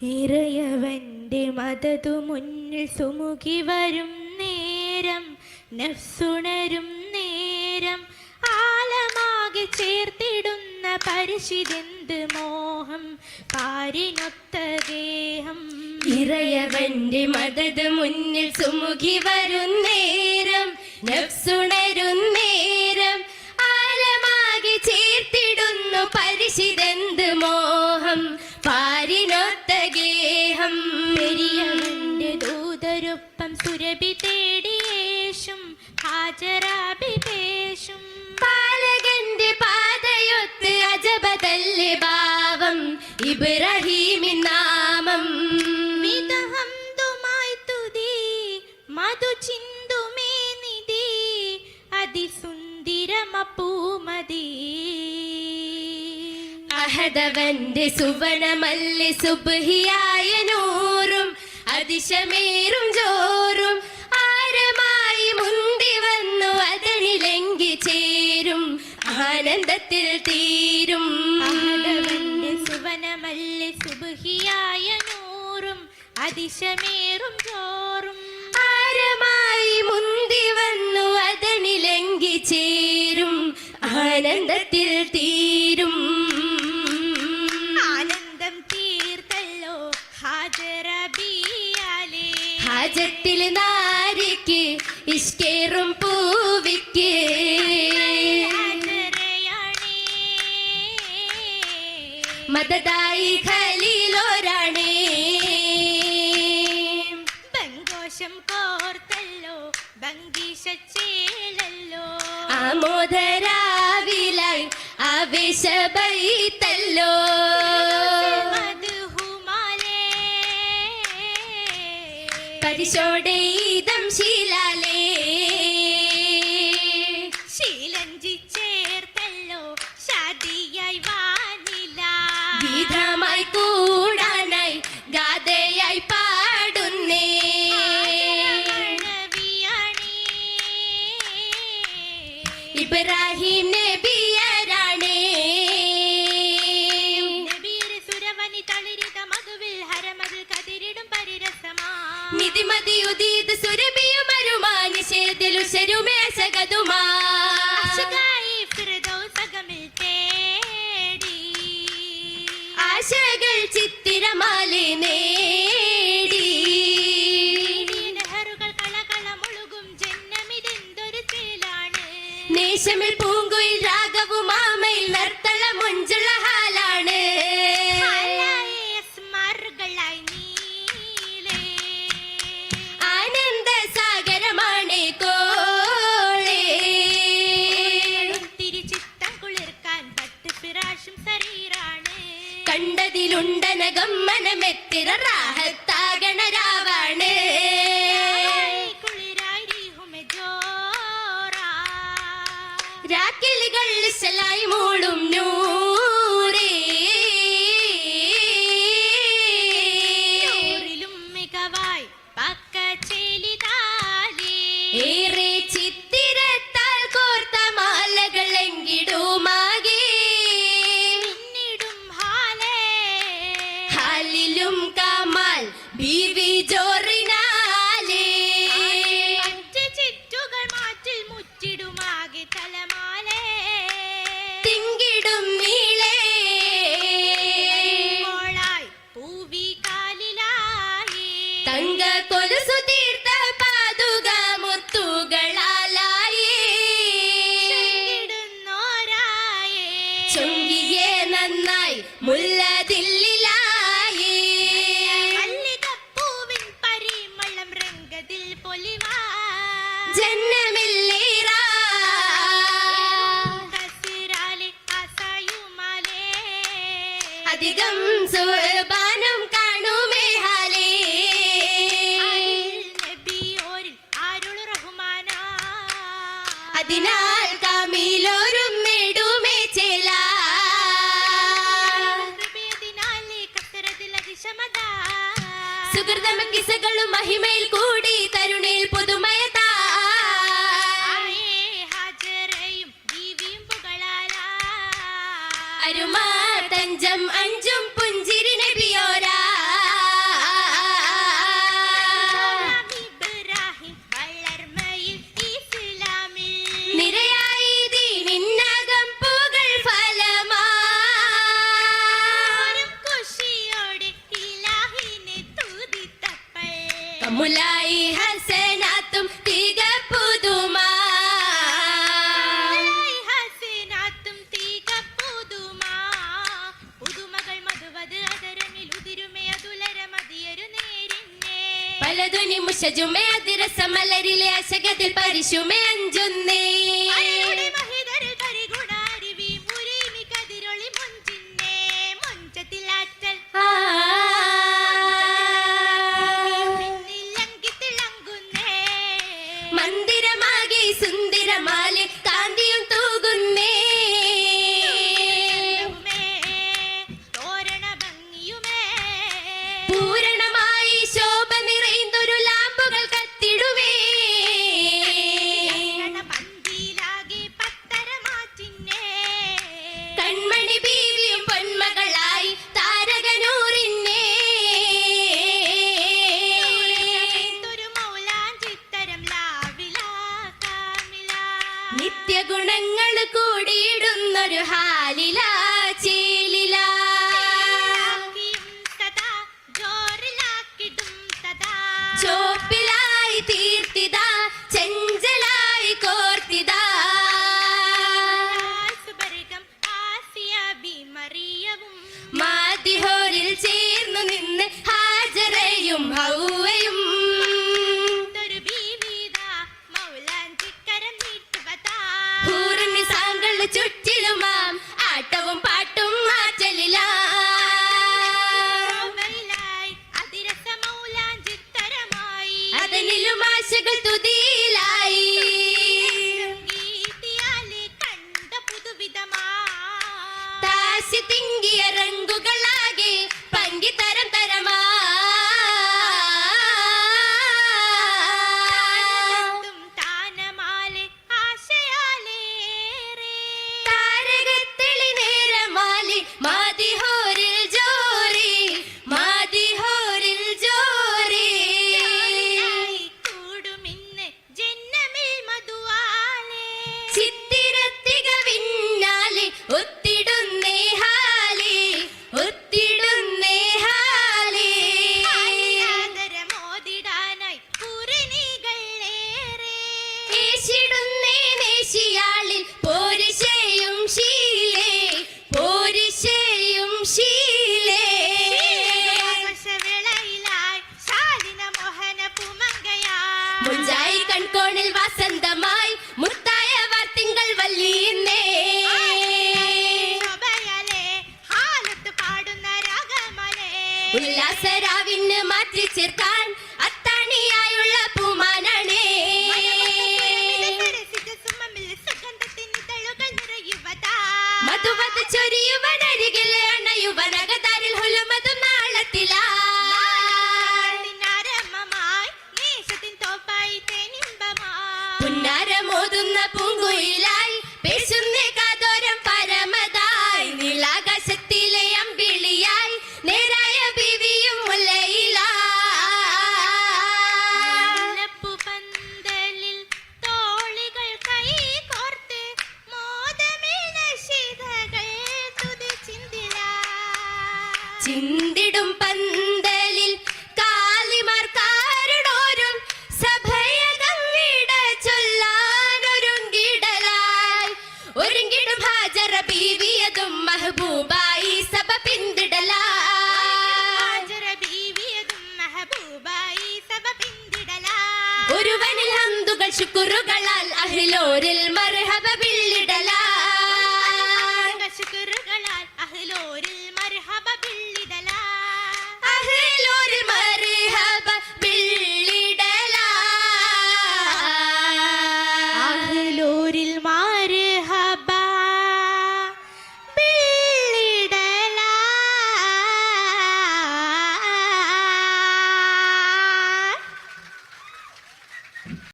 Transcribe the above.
ഇറയവന്റെ മതതു മുന്നിൽ സുമുഖി വരും നേരം നഫ്സുണരും നേരം ആലമാകെ ചേർത്തിടുന്ന പരിശിതെന്ത് മോഹം പാരിനൊത്ത ഗേഹം. ഇറയവന്റെ മതത് മുന്നിൽ സുമുഖി വരും നേരം നഫ്സുണരും നേരം ആലമാകെ ചേർത്തിടുന്നു പരിശിതെന്ത് മോഹം ഗേഹം പെരിയവന്റെ ദൂതരൊപ്പം സുരഭി തേടിയേശും ഹാജരാഭിപേശും. പാലകന്റെ പാതയൊത്ത് അജപതല്ലേ ഭാവം ഇബ്രാഹീമിൻ നാമം. വിദഹംതുമായി തുതി മധു അഹദവന്റെ സുവനമല്ലി സുബഹിയായ നൂറും അതിശമേറും ജോറും ആരമായി മുന്തി വന്നു അതനിലെങ്കി ചേരും ആനന്ദത്തിൽ തീരും. സുവനമല്ലെ സുബഹിയായ നൂറും അതിശമേറും ഹാജത്തിൽ നാരിക്ക് ഇഷ്കേറും പൂവിക്ക്. മതതായി ഖലീലോരാണേ ബങ്കോശം കോർത്തല്ലോ ബങ്കീശച്ചേലല്ലോ ആമോദരാവിലായി ആവേശബൈത്തല്ലോ മധുഹുമാലേ. പരിശോടീതം ശീലാലേ. ശീലഞ്ചി ചേർത്തല്ലോ ഷാദിയായി വാനില. ഗീതമായി കൂടാനായി ഗാഥയായി പാടുന്നേ. ഇബ്രാഹിം നബിയരാണേ നിധിമതി ഉദീത് സുരഭിയും അരുമാ നിഷേധിലു ശരുമേശകതുമാ ആശകൾ ചിത്തിരമാലെ സുഹൃതമ മഹിമയിൽ കൂടി തരുണിയിൽ പുതുമയ അരുമാ തഞ്ചം അഞ്ചും മുലായി ഹസനാത്തും തിക പുതുമ. ഹസനാത്തും പുതുമകൾ നേരിന്നെ പലതുനി മുഷജുമേ അതിരസമലരിലെ അശകതിൽ പരിശുമേ അഞ്ചുന്നേ. കൂടിയിടുന്നൊരു ഹാലില ചിത്തരമായി ആശകൾ തുതിയിലായി ചിന്തിടും പന്തലിൽ